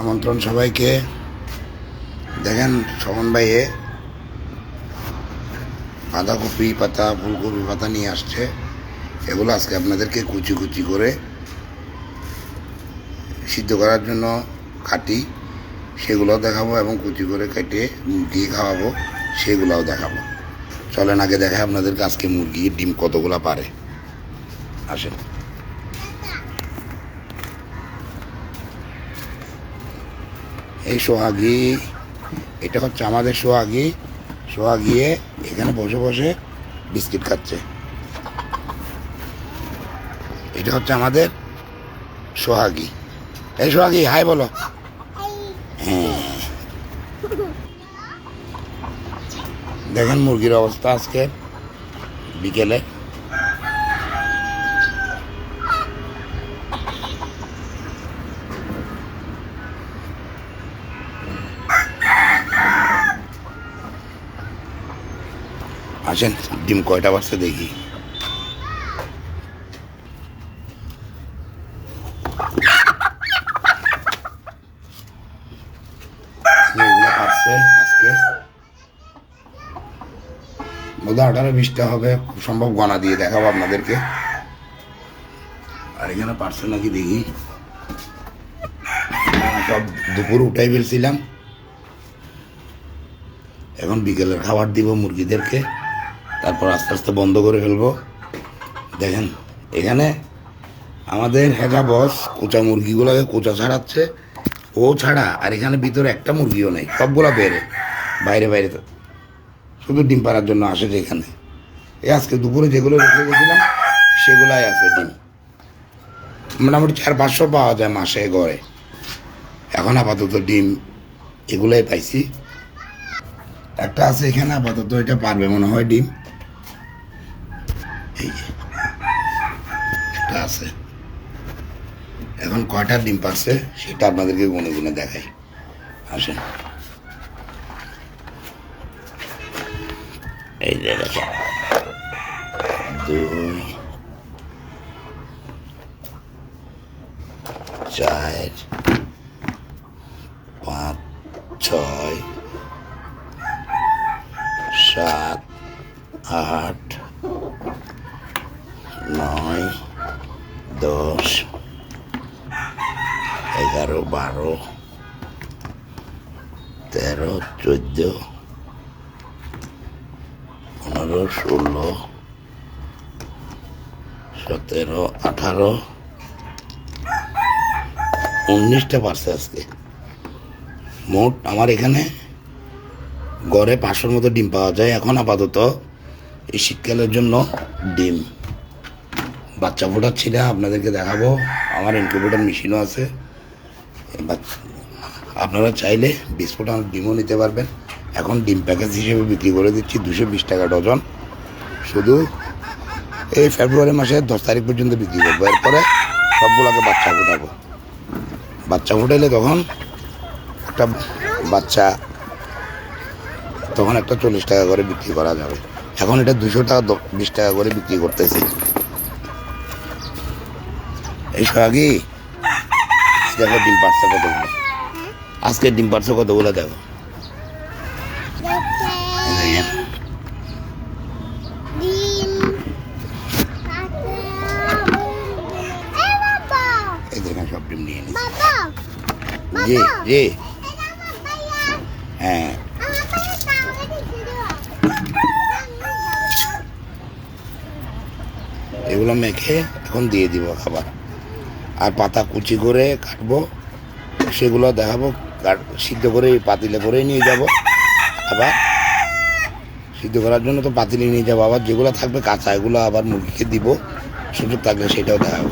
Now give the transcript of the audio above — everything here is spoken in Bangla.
আমন্ত্রণ সবাইকে। দেখেন সমন ভাইয়ে বাঁধাকপি পাতা, ফুলকপি পাতা নিয়ে আসছে। এগুলো আজকে আপনাদেরকে কুচি কুচি করে সিদ্ধ করার জন্য কাটি সেগুলোও দেখাবো এবং কুচি করে কেটে মুরগি খাওয়াবো, সেগুলোও দেখাবো। চলেন আগে দেখায় আপনাদেরকে আজকে মুরগির ডিম কতগুলো পারে। আসেন। এই সোহাগি, এটা হচ্ছে আমাদের সোহাগি। সোহাগিয়ে এখানে বসে বসে বিস্কিট খাচ্ছে। এটা হচ্ছে আমাদের সোহাগি। এই সোহাগি, হাই বলো। হ্যাঁ। দেখেন মুরগির অবস্থা আজকে বিকেলে। আসেন, ডিম কয়টা বাজছে দেখি। আজকে। আঠারো বিশটা হবে, সম্ভব গনা দিয়ে দেখাবো আপনাদেরকে। আর এখানে পারছে নাকি দেখি। সব দুপুর উঠাই ফেলছিলাম। এখন বিকেলের খাবার দিব মুরগিদেরকে। তারপর আস্তে আস্তে বন্ধ করে ফেলব। দেখেন, এখানে আমাদের হেজা বস কোচা মুরগিগুলোকে কোচা ছাড়াচ্ছে। ও ছাড়া আর এখানে ভিতরে একটা মুরগিও নেই, সবগুলো বেড়ে, বাইরে বাইরে শুধু ডিম পাড়ার জন্য আসে এখানে। এই আজকে দুপুরে যেগুলো রেখে গেছিলাম, সেগুলাই আছে ডিম। মোটামুটি চার, পাঁচশো পাওয়া যায় মাসে গড়ে। এখন আপাতত ডিম এগুলাই পাইছি। একটা আছে এখানে, আপাতত এটা পারবে, মনে হয় ডিম এই যে একটা আছে। এখন কয়টা ডিম পারছে সেটা আপনাদেরকে গুনে গুনে দেখাই। আসেন। এই যে দুই, চার, পাঁচ, ছয়, সাত, আট, নয় দশ এগারো বারো তেরো চোদ্দ পনেরো ষোলো সতেরো আঠারো উনিশটা পারছে আজকে। মোট আমার এখানে গড়ে পাঁচশোর মতো ডিম পাওয়া যায়, এখন আপাতত এই শীতকালের জন্য ডিম। বাচ্চা ফোটাচ্ছি না, আপনাদেরকে দেখাবো। আমার ইনকিউবেটর মেশিনও আছে। আপনারা চাইলে বিশ ফোটার ডিমও নিতে পারবেন। এখন ডিম প্যাকেজ হিসেবে বিক্রি করে দিচ্ছি দুশো বিশ টাকা ডজন। শুধু এই ফেব্রুয়ারি মাসের দশ তারিখ পর্যন্ত বিক্রি করব। এরপরে সবগুলোকে বাচ্চা ফোটাবো। বাচ্চা ফুটাইলে তখন একটা বাচ্চা তখন একটা চল্লিশ টাকা করে বিক্রি করা যাবে। এখন এটা দুশো টাকা বিশ টাকা করে বিক্রি করতেছি। এই সোহাগি দেখো ডিম পারছে কতগুলো আজকে ডিম পারছে দেখো। দেখেন। এই দেখেন সব ডিম নিয়ে জি জি হ্যাঁ। এগুলো মেখে এখন দিয়ে দিব খাবার। আর পাতা কুচি করে কাটবো। সেগুলো দেখাবো সিদ্ধ করে পাতিলে করে নিয়ে যাব। আবার সিদ্ধ করার জন্য তো পাতিলে নিয়ে যাব। আবার যেগুলো থাকবে কাঁচা, এগুলো আবার মুরগিকে দিব। সুযোগ থাকলে সেটাও দেখাবো।